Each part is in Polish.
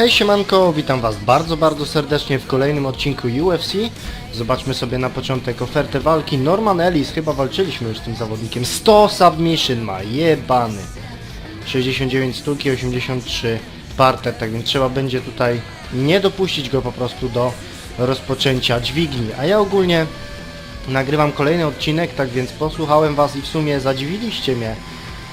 Hej siemanko, witam was bardzo, bardzo serdecznie w kolejnym odcinku UFC. Zobaczmy sobie na początek ofertę walki. Norman Ellis, chyba walczyliśmy już z tym zawodnikiem. 100 submission ma, jebany. 69 sztuki, 83 parter, tak więc trzeba będzie tutaj nie dopuścić go po prostu do rozpoczęcia dźwigni. A ja ogólnie nagrywam kolejny odcinek, tak więc posłuchałem was i w sumie zadziwiliście mnie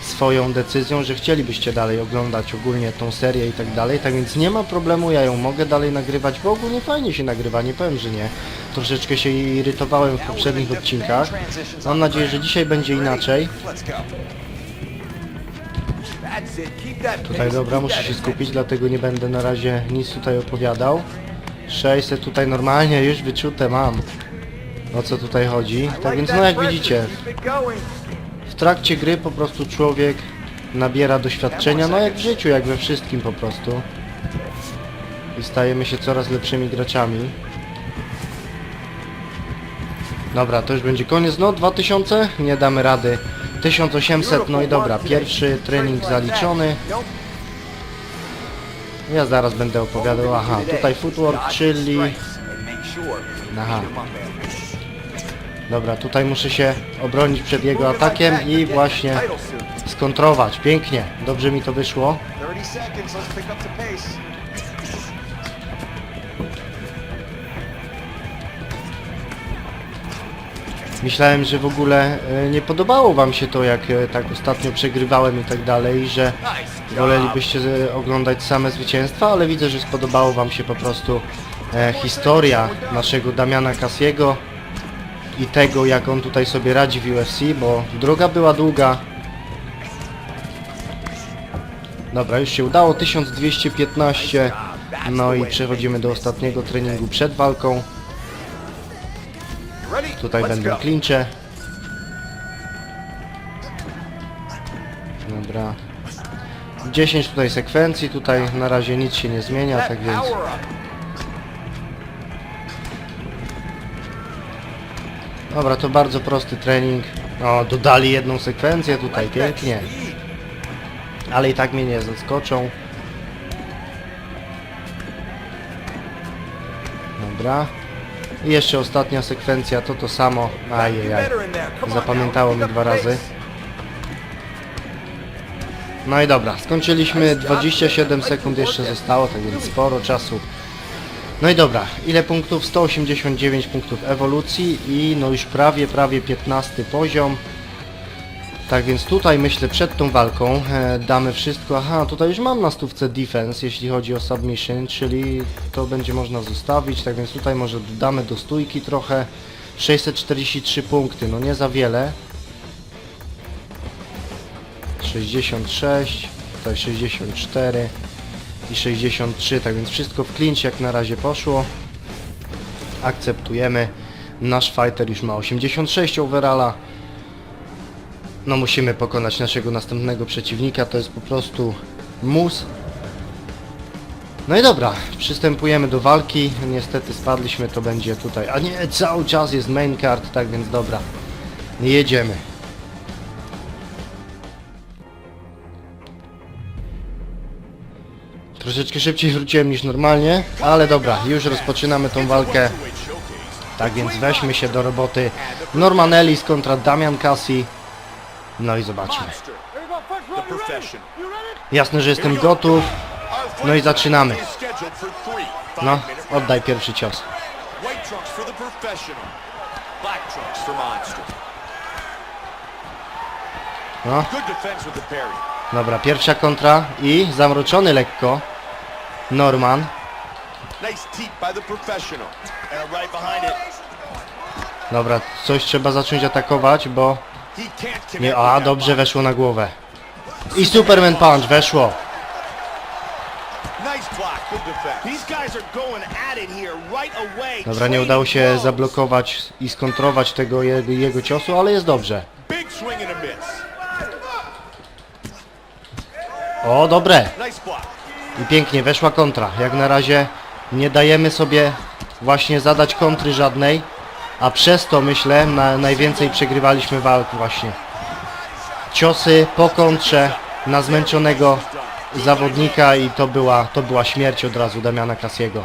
swoją decyzją, że chcielibyście dalej oglądać ogólnie tą serię i tak dalej, tak więc nie ma problemu, ja ją mogę dalej nagrywać, bo ogólnie fajnie się nagrywa, nie powiem, że nie. Troszeczkę się irytowałem w poprzednich odcinkach. Mam nadzieję, że dzisiaj będzie inaczej. Tutaj dobra, muszę się skupić, dlatego nie będę na razie nic tutaj opowiadał. 600 tutaj normalnie już wyczute mam. O co tutaj chodzi. Tak więc no jak widzicie, trakcie gry po prostu człowiek nabiera doświadczenia, no jak w życiu, jak we wszystkim po prostu. I stajemy się coraz lepszymi graczami. Dobra, to już będzie koniec, no 2000, nie damy rady. 1800, no i dobra, pierwszy trening zaliczony. Ja zaraz będę opowiadał, aha, tutaj footwork, czyli... Aha. Dobra, tutaj muszę się obronić przed jego atakiem i właśnie skontrować. Pięknie, dobrze mi to wyszło. 30 seconds, let's pick up the pace. Myślałem, że w ogóle e, nie podobało wam się to, jak e, tak ostatnio przegrywałem i tak dalej, że wolelibyście e, oglądać same zwycięstwa, ale widzę, że spodobało wam się po prostu historia naszego Damiana Kasiego i tego, jak on tutaj sobie radzi w UFC, bo droga była długa. Dobra, już się udało, 1215, no i przechodzimy do ostatniego treningu przed walką. Tutaj będą klincze. Dobra. 10 tutaj sekwencji, tutaj na razie nic się nie zmienia, tak więc... Dobra, to bardzo prosty trening. O, dodali jedną sekwencję tutaj, pięknie. Ale i tak mnie nie zaskoczą. Dobra. I jeszcze ostatnia sekwencja, to to samo. Ajajaj. Zapamiętało mi dwa razy. No i dobra, skończyliśmy, 27 sekund jeszcze zostało, tak więc sporo czasu. No i dobra, ile punktów? 189 punktów ewolucji i no już prawie, prawie 15 poziom. Tak więc tutaj myślę przed tą walką e, damy wszystko. Aha, tutaj już mam na stówce defense, jeśli chodzi o submission, czyli to będzie można zostawić. Tak więc tutaj może dodamy do stójki trochę. 643 punkty, no nie za wiele. 66, tutaj 64 i 63, tak więc wszystko w clinch jak na razie poszło. Akceptujemy. Nasz fighter już ma 86 overalla. No musimy pokonać naszego następnego przeciwnika, to jest po prostu mus. No i dobra, przystępujemy do walki. Niestety spadliśmy, to będzie tutaj. A nie, cały czas jest main card, tak więc dobra. Jedziemy. Troszeczkę szybciej wróciłem niż normalnie, ale dobra, już rozpoczynamy tą walkę. Tak więc weźmy się do roboty. Norman Ellis kontra Damian Cassi. No i zobaczmy. Jasne, że jestem gotów. No i zaczynamy. No, oddaj pierwszy cios. No, dobra, pierwsza kontra i zamroczony lekko. Norman. Dobra, coś trzeba zacząć atakować, bo... Nie, a dobrze weszło na głowę. I Superman Punch, weszło. Dobra, nie udało się zablokować i skontrować tego jego, jego ciosu, ale jest dobrze. O, dobre. I pięknie, weszła kontra. Jak na razie nie dajemy sobie właśnie zadać kontry żadnej, a przez to myślę na, najwięcej przegrywaliśmy walk właśnie. Ciosy po kontrze na zmęczonego zawodnika i to była, to była śmierć od razu Damiana Kasiego.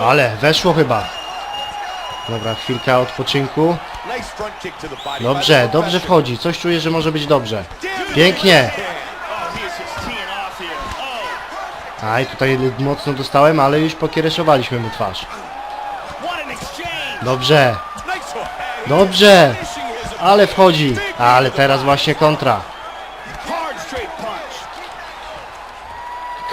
Ale weszło chyba. Dobra, chwilka odpoczynku. Dobrze, dobrze wchodzi. Coś czuję, że może być dobrze. Pięknie. Aj, tutaj mocno dostałem, ale już pokiereszowaliśmy mu twarz. Dobrze, dobrze. Ale wchodzi. Ale teraz właśnie kontra.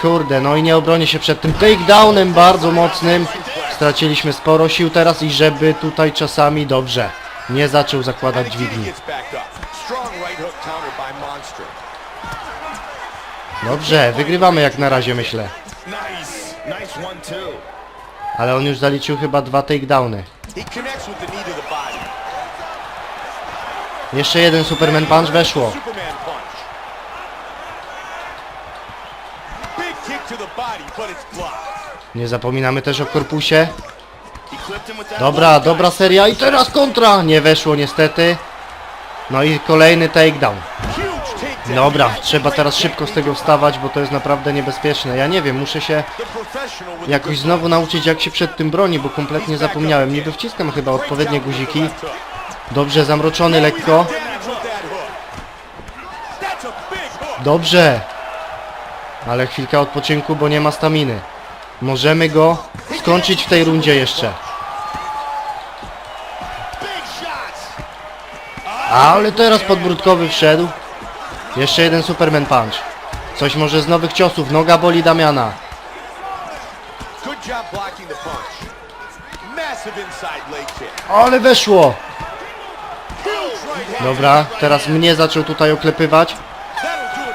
Kurde, no i nie obronię się przed tym takedownem bardzo mocnym. Straciliśmy sporo sił teraz i żeby tutaj czasami dobrze nie zaczął zakładać dźwigni. Dobrze, wygrywamy jak na razie myślę. Ale on już zaliczył chyba dwa takedowny. Jeszcze jeden Superman Punch weszło. Nie zapominamy też o korpusie. He clipped him with that Dobra, dobra seria i teraz kontra! Nie weszło niestety. No i kolejny takedown. Dobra, trzeba teraz szybko z tego wstawać, bo to jest naprawdę niebezpieczne. Ja nie wiem, muszę się jakoś znowu nauczyć jak się przed tym broni, bo kompletnie zapomniałem. Niby wciskam chyba odpowiednie guziki. Dobrze, zamroczony lekko. Dobrze. Ale chwilka odpoczynku, bo nie ma staminy. Możemy go skończyć w tej rundzie jeszcze. Ale teraz podbródkowy wszedł. Jeszcze jeden Superman Punch. Coś może z nowych ciosów. Noga boli Damiana. Ale weszło. Dobra, teraz mnie zaczął tutaj oklepywać.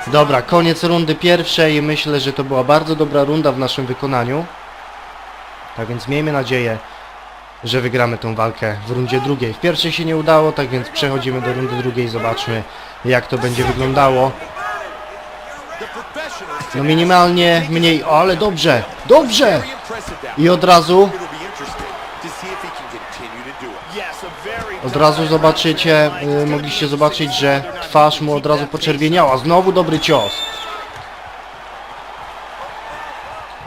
Dobra, koniec rundy pierwszej. Myślę, że to była bardzo dobra runda w naszym wykonaniu. Tak więc miejmy nadzieję, że wygramy tą walkę w rundzie drugiej. W pierwszej się nie udało, tak więc przechodzimy do rundy drugiej. Zobaczmy, jak to będzie wyglądało. No minimalnie mniej, o, ale dobrze, dobrze! I od razu, od razu zobaczycie, y, mogliście zobaczyć, że twarz mu od razu poczerwieniała. Znowu dobry cios.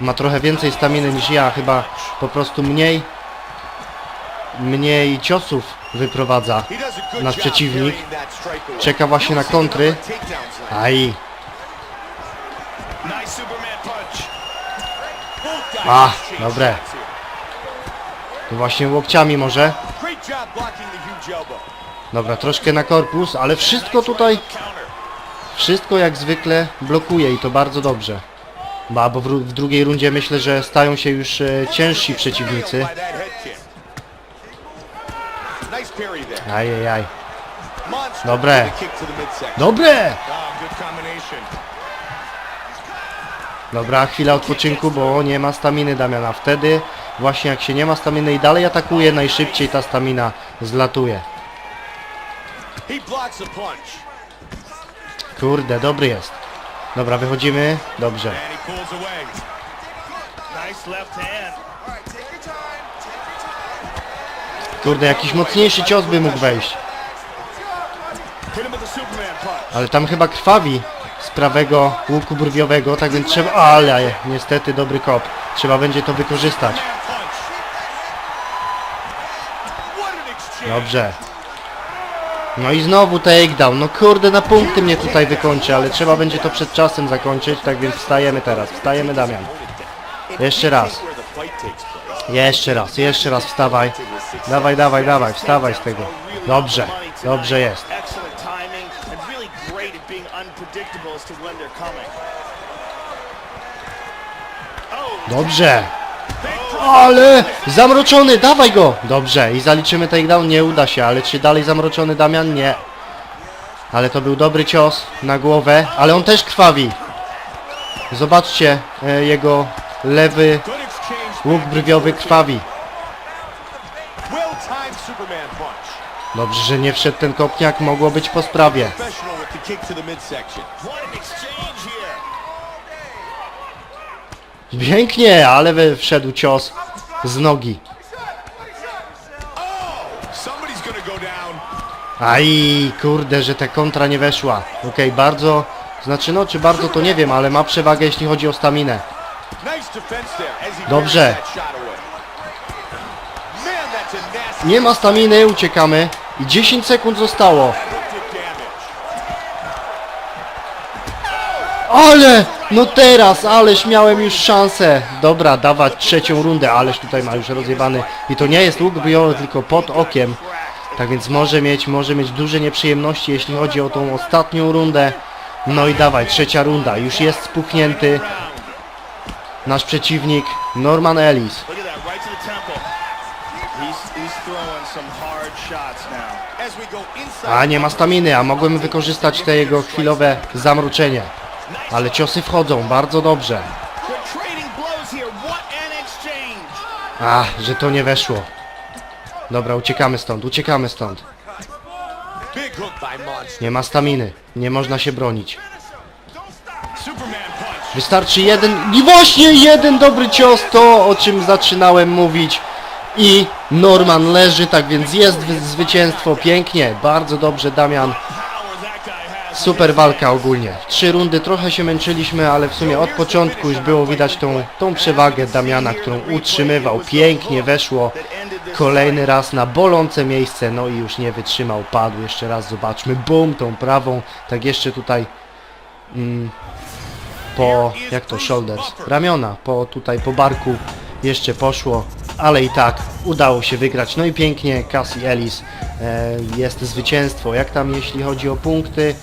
Ma trochę więcej staminy niż ja, chyba po prostu mniej, mniej ciosów wyprowadza. Nasz przeciwnik czeka właśnie na kontry. Aj, A, dobre. właśnie łokciami może. Dobra, troszkę na korpus, ale wszystko tutaj. Wszystko jak zwykle blokuje i to bardzo dobrze. Bo w, w drugiej rundzie myślę, że stają się już e, ciężsi przeciwnicy. Ajajaj. Dobre. Dobre! Combination. Dobra, chwila odpoczynku, bo nie ma staminy Damiana. Wtedy właśnie jak się nie ma staminy i dalej atakuje, najszybciej ta stamina zlatuje. Kurde, dobry jest. Dobra, wychodzimy. Dobrze. And he pulls away. Nice left hand. Kurde, jakiś mocniejszy cios by mógł wejść. Ale tam chyba krwawi z prawego łuku brwiowego, tak więc trzeba... Ale niestety dobry kop. Trzeba będzie to wykorzystać. Dobrze. No i znowu takedown. No kurde, na punkty mnie tutaj wykończy, ale trzeba będzie to przed czasem zakończyć, tak więc wstajemy teraz. Wstajemy Damian. Jeszcze raz. Jeszcze raz, jeszcze raz wstawaj. Dawaj, dawaj, dawaj, wstawaj z tego. Dobrze, dobrze jest. Oh, Dobrze. Ale zamroczony, dawaj go. Dobrze, i zaliczymy takedown, nie uda się, ale czy dalej zamroczony Damian? Nie. Ale to był dobry cios na głowę, ale on też krwawi. Zobaczcie, e, jego lewy łuk brwiowy krwawi. Well timed Superman punch. Dobrze, że nie wszedł ten kopniak, mogło być po sprawie. Pięknie, ale wszedł cios z nogi. Down. Aj, kurde, że ta kontra nie weszła. Okej, bardzo, znaczy no, czy bardzo to nie wiem, ale ma przewagę jeśli chodzi o staminę. Dobrze. buries that shot away. Man, that's a nasty Nie ma staminy, uciekamy. I 10 sekund zostało. Ale! No teraz, ależ miałem już szansę. Dobra, dawać trzecią rundę, ależ tutaj ma już rozjebany. I to nie jest łuk bojowy, tylko pod okiem. Tak więc może mieć, może mieć duże nieprzyjemności, jeśli chodzi o tą ostatnią rundę. No i dawaj, trzecia runda. Już jest spuchnięty nasz przeciwnik Norman Ellis. Look at that, right to the temple. He's, he's throwing some hard shots now. As we go inside. A nie ma staminy, a mogłem wykorzystać te jego chwilowe zamruczenie. Ale ciosy wchodzą, bardzo dobrze. Ach, że to nie weszło. Dobra, uciekamy stąd, uciekamy stąd. Nie ma staminy, nie można się bronić. Wystarczy jeden, i właśnie jeden dobry cios, to o czym zaczynałem mówić. I Norman leży, tak więc jest wy- zwycięstwo, pięknie, bardzo dobrze Damian. Super walka ogólnie. Trzy rundy, trochę się męczyliśmy, ale w sumie od początku już było widać tą, tą przewagę Damiana, którą utrzymywał. Pięknie weszło. Kolejny raz na bolące miejsce, no i już nie wytrzymał, padł. Jeszcze raz zobaczmy, bum, tą prawą, tak jeszcze tutaj mm, po, jak to, shoulders, ramiona, po tutaj, po barku jeszcze poszło, ale i tak udało się wygrać. No i pięknie, Cassie Ellis, e, jest zwycięstwo. Jak tam jeśli chodzi o punkty?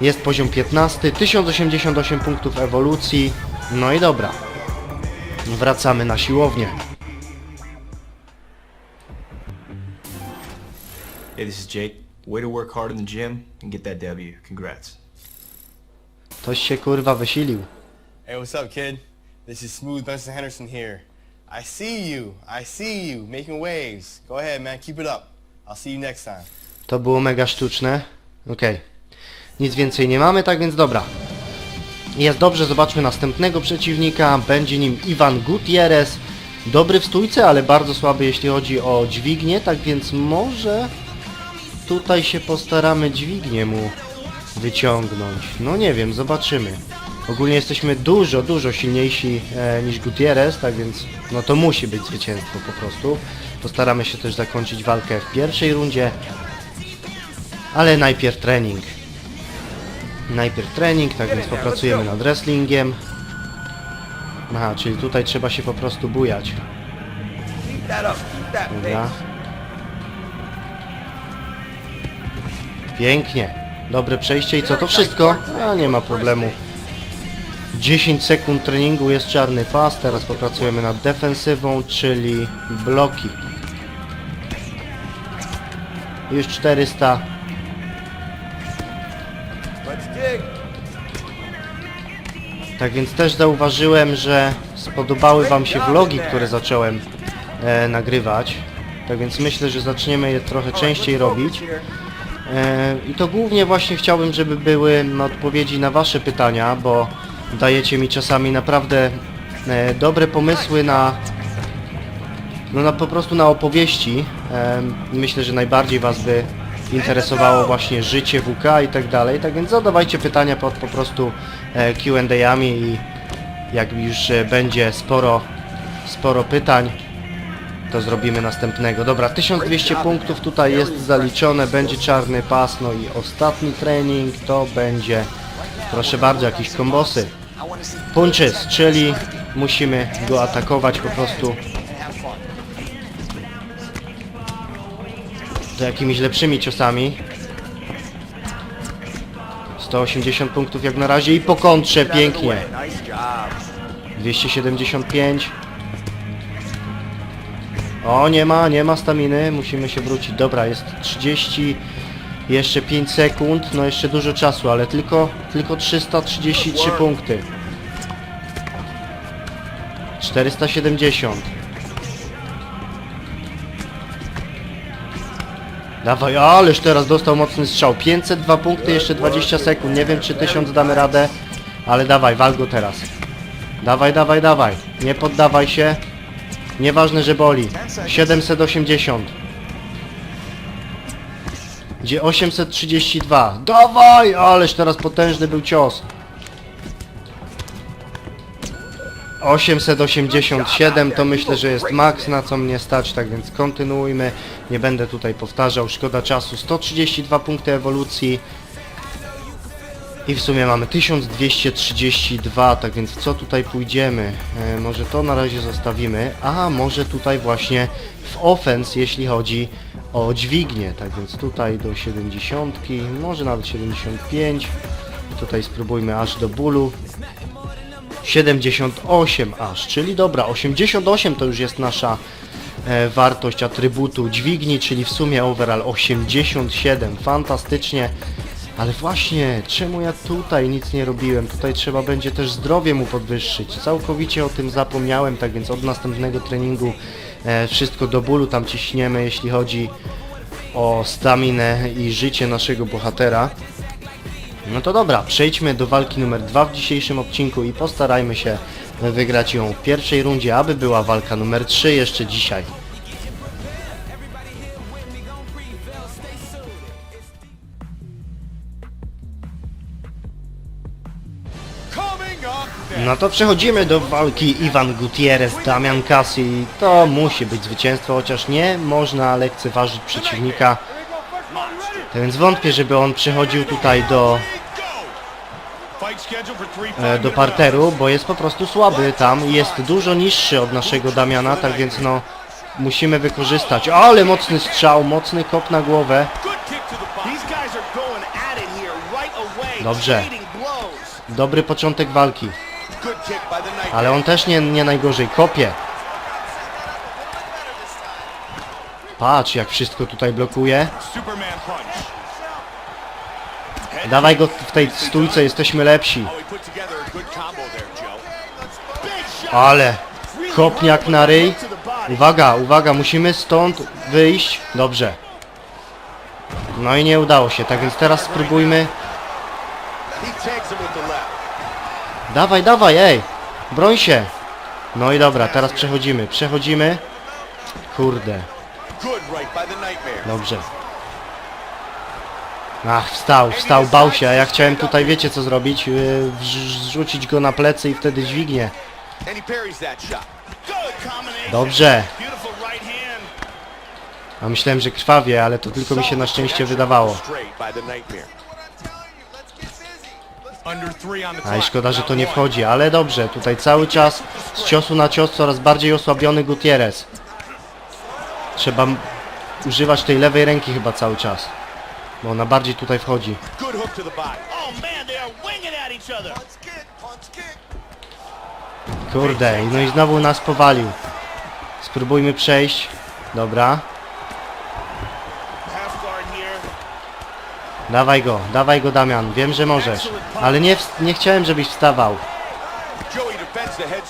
Jest poziom 15, 1088 punktów ewolucji. No i dobra. Wracamy na siłownię. Hey, this is Jake. Way to work hard in the gym and get that W. Congrats. Ktoś się kurwa wysilił. Hey, what's up, kid? This is Smooth Benson Henderson here. I see you. I see you making waves. Go ahead, man. Keep it up. I'll see you next time. To było mega sztuczne. Okej. Nic więcej nie mamy, tak więc dobra. Jest dobrze, zobaczmy następnego przeciwnika. Będzie nim Iwan Gutierrez. Dobry w stójce, ale bardzo słaby jeśli chodzi o dźwignię, tak więc może tutaj się postaramy dźwignię mu wyciągnąć. No nie wiem, zobaczymy. Ogólnie jesteśmy dużo, dużo silniejsi e, niż Gutierrez, tak więc no to musi być zwycięstwo po prostu. Postaramy się też zakończyć walkę w pierwszej rundzie. Ale najpierw trening. Najpierw trening, tak więc popracujemy nad wrestlingiem. Aha, czyli tutaj trzeba się po prostu bujać. Dobra. Pięknie. Dobre przejście i co to wszystko? A nie ma problemu. 10 sekund treningu jest czarny pas, teraz popracujemy nad defensywą, czyli bloki. Już 400. Tak więc też zauważyłem, że spodobały Wam się vlogi, które zacząłem e, nagrywać. Tak więc myślę, że zaczniemy je trochę częściej robić. E, I to głównie właśnie chciałbym, żeby były odpowiedzi na Wasze pytania, bo dajecie mi czasami naprawdę e, dobre pomysły na no na, po prostu na opowieści. Em, myślę, że najbardziej Was by interesowało właśnie życie WK i tak dalej. Tak więc zadawajcie pytania pod po prostu e, Q&A-ami i jak już e, będzie sporo, sporo pytań, to zrobimy następnego. Dobra, 1200 punktów tutaj jest zaliczone, będzie czarny pas, no i ostatni trening to będzie, proszę bardzo, jakieś kombosy. Punches, czyli musimy go atakować po prostu to jakimiś lepszymi ciosami. 180 punktów jak na razie i po kontrze pięknie. 275. O, nie ma, nie ma staminy, musimy się wrócić. Dobra, jest 30, jeszcze 5 sekund, no jeszcze dużo czasu, ale tylko, tylko 333 punkty. 470. Dawaj, ależ teraz dostał mocny strzał. 502 punkty, jeszcze 20 sekund. Nie wiem, czy 1000 damy radę, ale dawaj, wal go teraz. Dawaj, dawaj, dawaj. Nie poddawaj się. Nieważne, że boli. 780. Gdzie 832. Dawaj! Ależ teraz potężny był cios. 887 to myślę, że jest maks na co mnie stać, tak więc kontynuujmy. Nie będę tutaj powtarzał, szkoda czasu. 132 punkty ewolucji. I w sumie mamy 1232, tak więc w co tutaj pójdziemy? E, może to na razie zostawimy, a może tutaj właśnie w offense, jeśli chodzi o dźwignię, tak więc tutaj do 70, może nawet 75. Tutaj spróbujmy aż do bólu. 78 aż, czyli dobra, 88 to już jest nasza e, wartość atrybutu dźwigni, czyli w sumie overall 87, fantastycznie. Ale właśnie, czemu ja tutaj nic nie robiłem? Tutaj trzeba będzie też zdrowie mu podwyższyć. Całkowicie o tym zapomniałem, tak więc od następnego treningu e, wszystko do bólu tam ciśniemy, jeśli chodzi o staminę i życie naszego bohatera. No to dobra, przejdźmy do walki numer 2 w dzisiejszym odcinku i postarajmy się wygrać ją w pierwszej rundzie, aby była walka numer 3 jeszcze dzisiaj. No to przechodzimy do walki Iwan Gutierrez, Damian Cassi. To musi być zwycięstwo, chociaż nie można lekceważyć przeciwnika. Więc wątpię, żeby on przychodził tutaj do, do minute parteru, bo jest po prostu słaby tam i jest dużo niższy od naszego Damiana, tak więc no musimy wykorzystać. Ale mocny strzał, mocny kop na głowę. Dobrze. Dobry początek walki, ale on też nie, nie najgorzej kopie. Patrz jak wszystko tutaj blokuje. Dawaj go w tej stójce, jesteśmy lepsi. Ale kopniak na ryj. Uwaga, uwaga, musimy stąd wyjść. Dobrze. No i nie udało się, tak więc teraz spróbujmy. Dawaj, dawaj, ej! Broń się! No i dobra, teraz przechodzimy, przechodzimy. Kurde, dobrze. Ach, wstał, wstał, bał się, a ja chciałem tutaj, wiecie co zrobić? Yy, Zrzucić go na plecy i wtedy combination. Dobrze. A myślałem, że krwawie, ale to tylko mi się na szczęście wydawało. Aj, clock. szkoda, że to nie wchodzi, ale dobrze, tutaj cały czas z ciosu na cios coraz bardziej osłabiony Gutierrez. Trzeba używać tej lewej ręki chyba cały czas, bo ona bardziej tutaj wchodzi. Oh. Kurde, no i znowu nas powalił. Spróbujmy przejść. Dobra, dawaj go, dawaj go Damian, wiem, że możesz. Ale nie, nie chciałem, żebyś wstawał.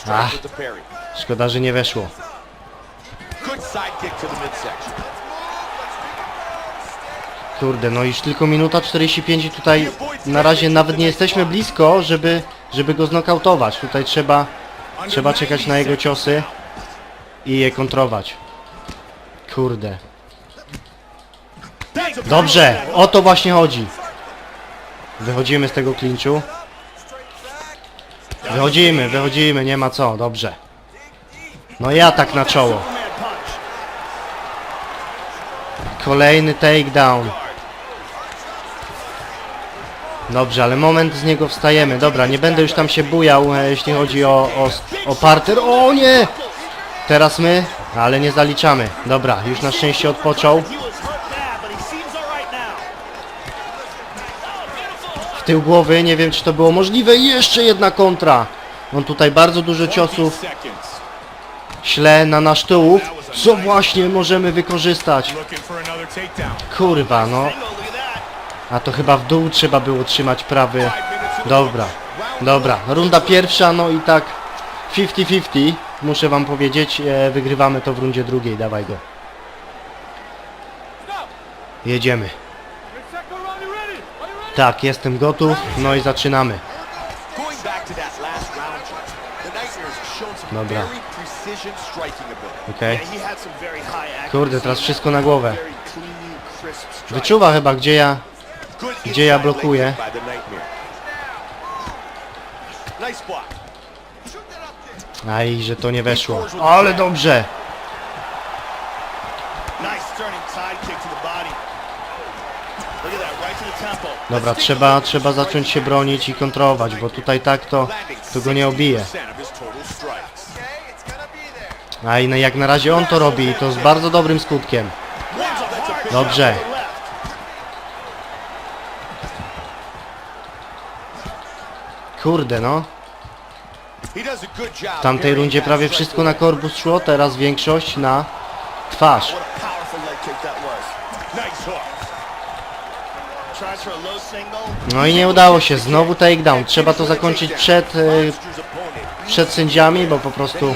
Parry. Szkoda, że nie weszło. Good side kick to the midsection. Kurde, no już tylko minuta 45 i tutaj na razie nawet nie jesteśmy blisko, żeby, żeby go znokautować. Tutaj trzeba, trzeba czekać na jego ciosy i je kontrować. Kurde. Dobrze, o to właśnie chodzi. Wychodzimy z tego klinczu. Wychodzimy, wychodzimy, nie ma co, dobrze. No i atak na czoło. Kolejny takedown. Dobrze, ale moment z niego wstajemy. Dobra, nie będę już tam się bujał, e, jeśli chodzi o, o, o parter. O nie! Teraz my, ale nie zaliczamy. Dobra, już na szczęście odpoczął. W tył głowy, nie wiem czy to było możliwe. Jeszcze jedna kontra. On tutaj bardzo dużo ciosów śle na nasz tułów, co właśnie możemy wykorzystać. Kurwa, no. Single, look at that. A to chyba w dół trzeba było trzymać prawy. Dobra, dobra. Runda pierwsza, no i tak 50-50. Muszę wam powiedzieć, e, wygrywamy to w rundzie drugiej. Dawaj go. Jedziemy. Tak, jestem gotów. No i zaczynamy. Dobra. Okej. Accuracy. Kurde, teraz wszystko na głowę. Wyczuwa chyba, gdzie ja... Gdzie ja blokuję. Aj, że to nie weszło. Ale dobrze. Dobra, trzeba, trzeba zacząć się bronić i kontrować, bo tutaj tak to, to go nie obije. 60% of his total strikes. A i na- jak na razie on to robi i to z bardzo dobrym skutkiem. Dobrze. shot to the left. Kurde no. W tamtej rundzie prawie wszystko na korpus szło, teraz większość na twarz. No i nie udało się, znowu takedown. Trzeba to zakończyć przed, opponent. przed sędziami, bo po prostu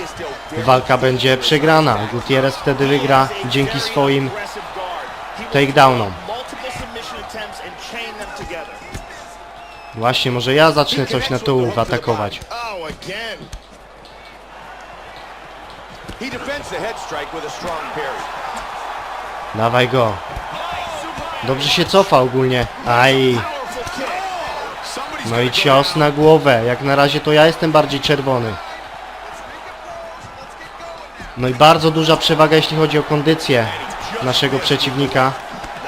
walka będzie przegrana. Gutierrez wtedy wygra dzięki swoim takedownom. Właśnie, może ja zacznę coś na tułów atakować. Oh. Dawaj go. Dobrze się cofa ogólnie. Aj. No i cios na głowę. Jak na razie to ja jestem bardziej czerwony. No i bardzo duża przewaga jeśli chodzi o kondycję naszego przeciwnika.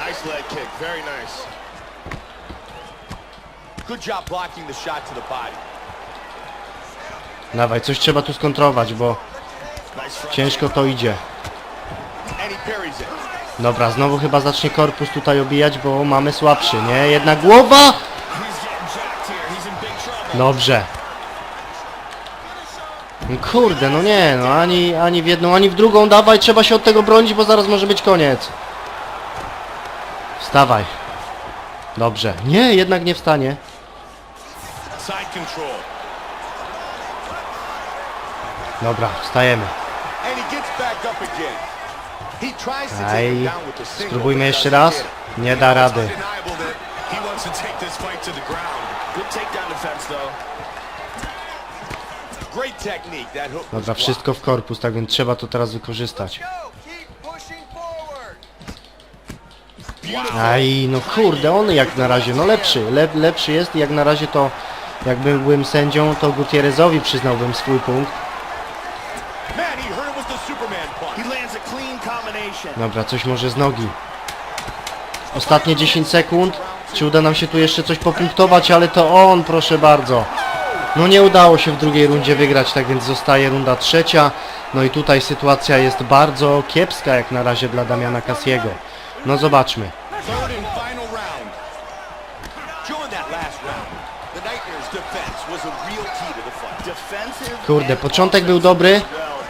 Nice leg kick. Very nice. Good job blocking the shot to the body. Dawaj, coś trzeba tu skontrować, bo ciężko to idzie. Dobra, znowu chyba zacznie korpus tutaj obijać, bo mamy słabszy, nie? Jedna głowa! Dobrze. No Kurde, no nie, no ani, ani w jedną, ani w drugą. Dawaj, trzeba się od tego bronić, bo zaraz może być koniec. Wstawaj. Dobrze. Nie, jednak nie wstanie. Side control. Dobra, wstajemy. And he gets back up again. He tries to take Aj, spróbujmy jeszcze raz. Nie da rady. Dobra, wszystko w korpus, tak więc trzeba to teraz wykorzystać. Aj, no kurde, on jak na razie, no lepszy, lep, lepszy jest i jak na razie to, jakbym byłem sędzią, to Gutierrezowi przyznałbym swój punkt. Dobra, coś może z nogi. Ostatnie 10 sekund. Czy uda nam się tu jeszcze coś popunktować, ale to on, proszę bardzo. No nie udało się w drugiej rundzie wygrać, tak więc zostaje runda trzecia. No i tutaj sytuacja jest bardzo kiepska jak na razie dla Damiana Kasiego. No zobaczmy. Third and final round. During that last round, the Nightmare's defense was a real key to the fight. Defensive. Kurde, początek był dobry,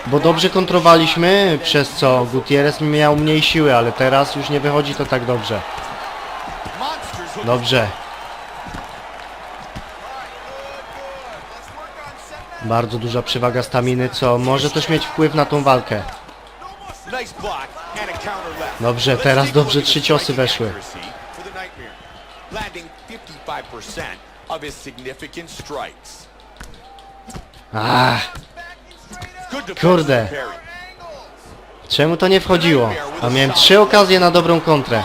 bo dobrze kontrowaliśmy, przez co Gutierrez miał mniej siły, ale teraz już nie wychodzi to tak dobrze. Dobrze. Bardzo duża przewaga staminy, co może też mieć wpływ na tą walkę. Dobrze, teraz dobrze trzy ciosy weszły. Landing 55% of his significant strikes. Ach, Kurde. czemu to nie wchodziło? A miałem trzy okazje na dobrą kontrę.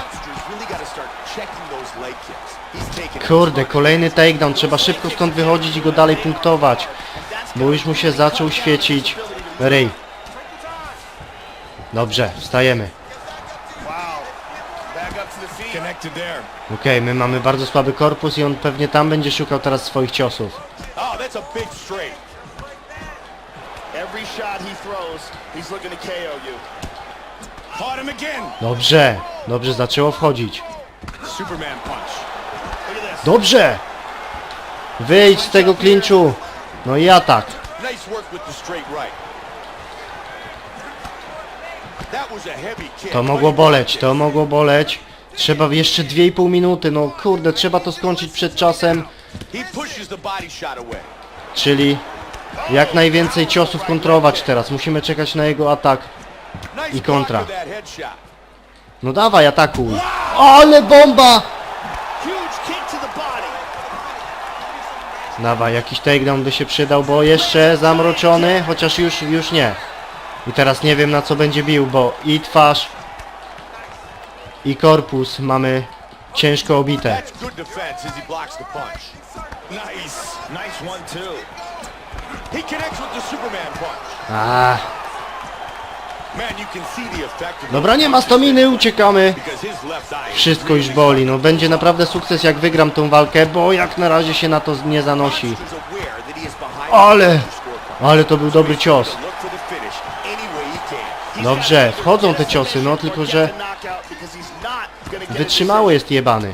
Kurde, kolejny takedown, trzeba szybko stąd wychodzić i go dalej punktować. Bo już mu się zaczął świecić ryj. Dobrze, wstajemy. Okej, my mamy bardzo słaby korpus i on pewnie tam będzie szukał teraz swoich ciosów. Oh, that's a big straight. Every shot he throws, he's looking to KO you. Caught him again. Dobrze, dobrze zaczęło wchodzić. Superman punch. Dobrze! Wyjdź z tego klinczu! No i atak. Nice work with the straight right. That was a heavy kick. To mogło boleć, to mogło boleć. Trzeba jeszcze 2,5 minuty, no kurde, trzeba to skończyć przed czasem. He pushes the body shot away. Czyli jak najwięcej ciosów kontrować teraz. Musimy czekać na jego atak. I kontra. No dawaj, atakuj. Ale bomba! Dawaj, jakiś takedown by się przydał, bo jeszcze zamroczony, chociaż już, już nie. I teraz nie wiem na co będzie bił, bo i twarz, i korpus mamy ciężko obite. He connects with the Superman punch. A, Man, you can see the effect of dobra, nie ma staminy, uciekamy. because his left eye is Wszystko już boli, no będzie naprawdę sukces jak wygram tą walkę, bo jak na razie się na to nie zanosi. Monster's aware that he is behind Ale, ale to był dobry cios. Look for the finish any way he can. He's Dobrze, wchodzą te ciosy, no tylko że wytrzymały jest jebany.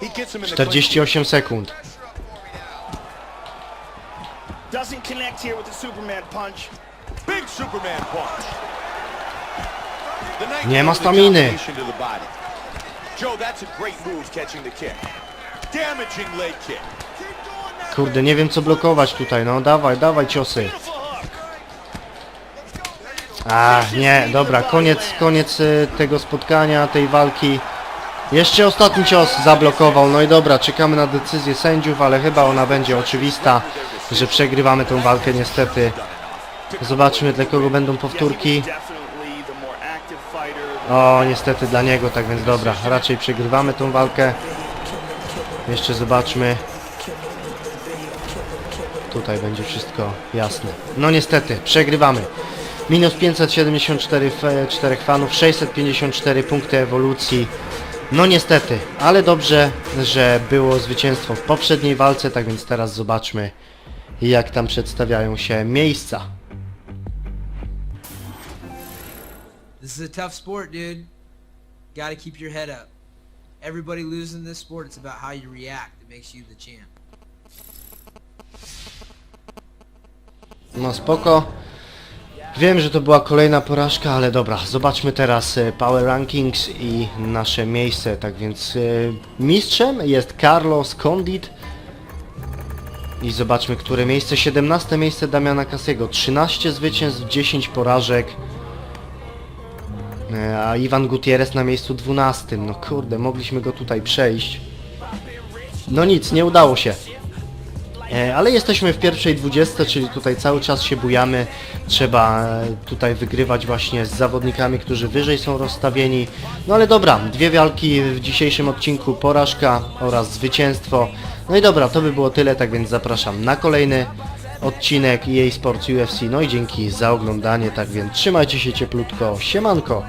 He gets him in the clinch. 48 sekund. Here with the Superman punch. Big Superman punch. Nie ma staminy. Joe, that's a great move catching the kick. Damaging leg kick. Kurde, nie wiem co blokować tutaj, no dawaj, dawaj ciosy. A, nie, dobra, koniec, koniec y, tego spotkania, tej walki. Jeszcze ostatni cios zablokował, no i dobra, czekamy na decyzję sędziów, ale chyba ona będzie oczywista, że przegrywamy tą walkę niestety. Zobaczmy dla kogo będą powtórki. O, niestety dla niego, tak więc dobra, raczej przegrywamy tą walkę. Jeszcze zobaczmy. Tutaj będzie wszystko jasne. No niestety, przegrywamy. Minus 574 f- czterech fanów, 654 punkty ewolucji. No niestety, ale dobrze, że było zwycięstwo w poprzedniej walce, tak więc teraz zobaczmy jak tam przedstawiają się miejsca. This is a tough sport, dude. Gotta keep your head up. Everybody this sport, it's about how you react that makes you the champ. No spoko. Wiem, że to była kolejna porażka, ale dobra, zobaczmy teraz e, Power Rankings i nasze miejsce. Tak więc e, mistrzem jest Carlos Condit. I zobaczmy, które miejsce. 17 miejsce Damiana Kasiego. 13 zwycięstw, 10 porażek. E, A Iwan Gutierrez na miejscu 12. No kurde, mogliśmy go tutaj przejść. No nic, nie udało się. E, Ale jesteśmy w pierwszej dwudziestce, czyli tutaj cały czas się bujamy. Trzeba e, tutaj wygrywać właśnie z zawodnikami, którzy wyżej są rozstawieni. No ale dobra, dwie walki w dzisiejszym odcinku, porażka oraz zwycięstwo. No i dobra, to by było tyle, tak więc zapraszam na kolejny odcinek EA Sports UFC. No i dzięki za oglądanie, tak więc trzymajcie się cieplutko, siemanko!